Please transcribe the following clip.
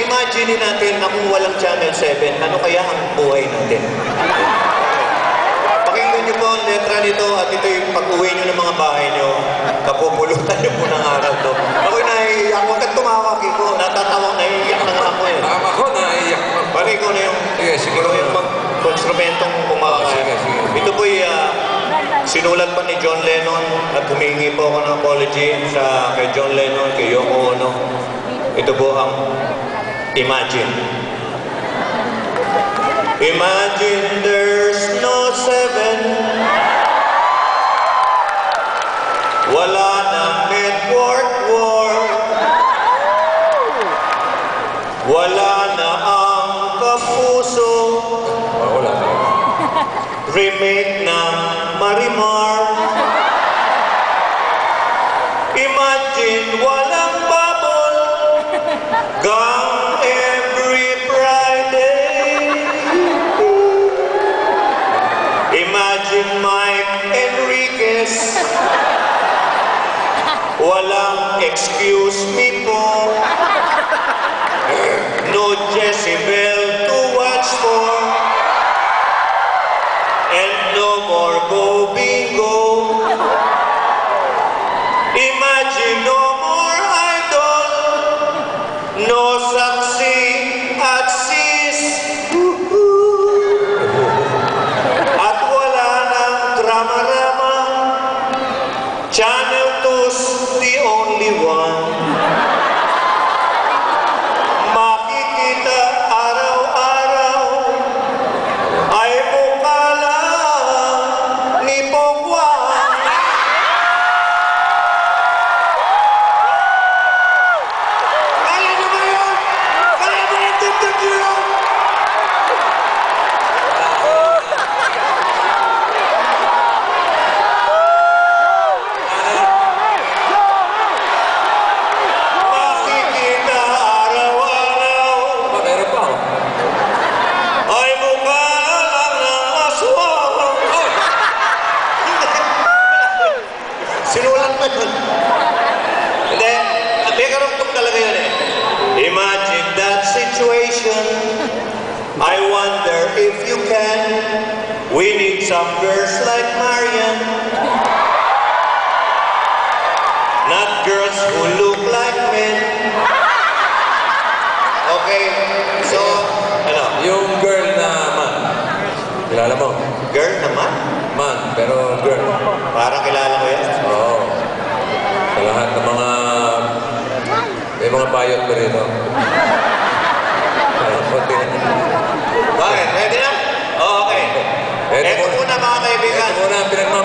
imagine natin na kung walang Channel 7, ano kaya ang buhay natin? Pakinggan niyo po ang letra nito at ito yung pag-uwi niyo ng mga bahay niyo. Kapupulutan niyo po ng aral to. Ako naiiyak. Huwag kang tumawa, Kiko. Natatawa, naiiyak na nga ako eh. Tama ko, naiyak ko. Pare ko na yung Sige, sige. siguro yung mag instrumentong kumakain. Sige, sige. Ito po sinulat pa ni John Lennon at humingi po ako ng apology sa kay John Lennon, kay Yoko Ono. Ito po ang Imagine. Imagine there's no seven Wala nang network war Wala na ang kapuso Ah, wala. Remake ng Marimar Imagine babol Gang every Friday. Imagine Mike Enriquez. Excuse me po. No to watch for. And no more go Imagine no Channel 2's the only one if you can. We need some girls like Marian. Not girls who look like men. Okay, so, ano, Yung girl na man. Kilala mo? girl naman? Man, pero girl. Parang kilala ko yan. Oo. Sa lahat ng mga... May mga bayot pa rito. Ahora,